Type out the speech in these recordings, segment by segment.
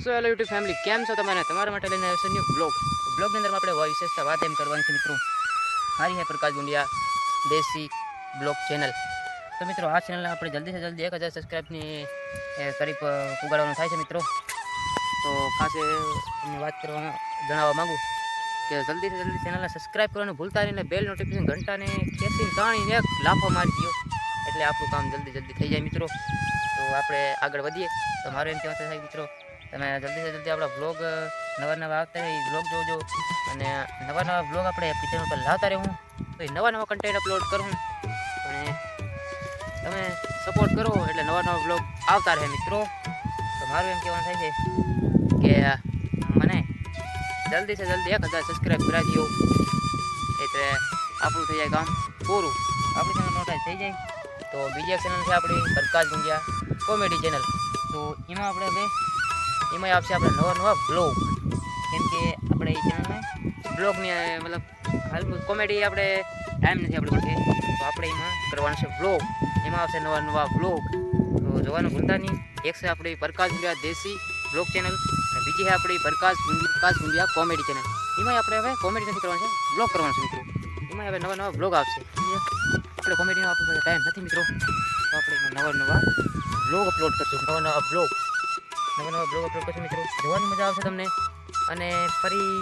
So hello YouTube family કેમ છો તમારે તમારા માટે લઈને આવ્યો છે ન્યૂ બ્લોગ બ્લોગની અંદર આપણે વિશેષતા વાત એમ કરવાની છે મિત્રો. મારી હે પ્રકાશ ગુંડિયા, દેશી બ્લોગ ચેનલ તો મિત્રો, આ ચેનલ આપણે જલ્દીથી જલ્દી એક હજાર સબસ્ક્રાઈબની કરીબ પુગાડવાનું થાય છે મિત્રો. તો ખાસ તમને વાત કરવા જણાવવા માગું કે જલ્દીથી જલ્દી ચેનલને સબસ્ક્રાઈબ કરવાનું ભૂલતા નહીં ને બેલ નોટિફિકેશન ઘંટાને ખેંચીને તાણીને એક લાફો મારી દો એટલે આપણું કામ જલ્દી જલ્દી થઈ જાય મિત્રો. તો આપણે આગળ વધીએ. તો મારું એમ કહેવાનું થાય મિત્રો તમે જલ્દીથી જલ્દી આપણા બ્લોગ નવા નવા આવતા રહે બ્લોગ જોજો. અને નવા નવા બ્લોગ આપણે પિક્ચર ઉપર લાવતા રહેવું તો એ નવા નવા કન્ટેન્ટ અપલોડ કરું અને તમે સપોર્ટ કરો એટલે નવા નવા બ્લોગ આવતા રહે મિત્રો. તો મારું એમ કહેવાનું થાય છે કે મને જલ્દીથી જલ્દી એક હજાર સબસ્ક્રાઈબ કરાવી દો એટલે આપણું થઈ જાય કામ પૂરું. આપણી ચેનલ મોટા થઈ જાય. તો બીજી એક ચેનલ છે આપણી પ્રકાશ ગુંજિયા કોમેડી ચેનલ તો એમાં આપણે હવે એમાં આવશે આપણે નવા નવા બ્લોગ કેમ કે આપણે એ ચેનલને બ્લોગની મતલબ હાલ કોમેડી આપણે ટાઈમ નથી આપણે પાસે. તો આપણે એમાં કરવાનું છે બ્લોગ એમાં આવશે નવા નવા બ્લોગ તો જોવાનું ભૂલતા નહીં. એક છે આપણી પ્રકાશ ગુંજિયા દેશી બ્લોગ ચેનલ અને બીજી છે આપણી પ્રકાશ ગુંજી પ્રકાશ ગુંજિયા કોમેડી ચેનલ એમાં આપણે હવે કોમેડી નથી કરવાનું છે બ્લોગ કરવાનું છે મિત્રો. એમાં હવે નવા નવા બ્લોગ આવશે. સમજ્યા? આપણે કોમેડીનો આપણે પાસે ટાઈમ નથી મિત્રો. તો આપણે એમાં નવા નવા બ્લોગ અપલોડ કરશું. નવા નવા બ્લોગ નવા નવા બ્લોગ અપલોડ કરશું મિત્રો જોવાની મજા આવશે તમને. અને ફરી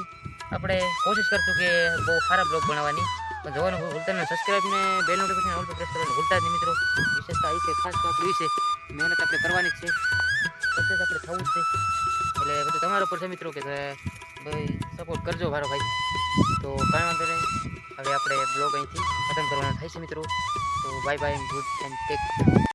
આપણે કોશિશ કરશું કે બહુ સારા બ્લોગ બનાવવાની. પણ જોવાનું ભૂલતા નહીં સબસ્ક્રાઈબ ને બેલ નોટિફિકેશન ઓલ પર પ્રેસ કરવાનું ભૂલતા જ નહીં મિત્રો. વિશેષતા એ છે, ખાસ તો આપણું વિશે મહેનત આપણે કરવાની જ છે. સક્સેસ આપણે થવું જ છે. એટલે બધું તમારા ઉપર છે મિત્રો કે ભાઈ સપોર્ટ કરજો મારો ભાઈ. તો કાંઈ વાંધો નહીં. હવે આપણે બ્લોગ અહીંથી ખતમ કરવાના થાય છે મિત્રો. તો bye bye good and take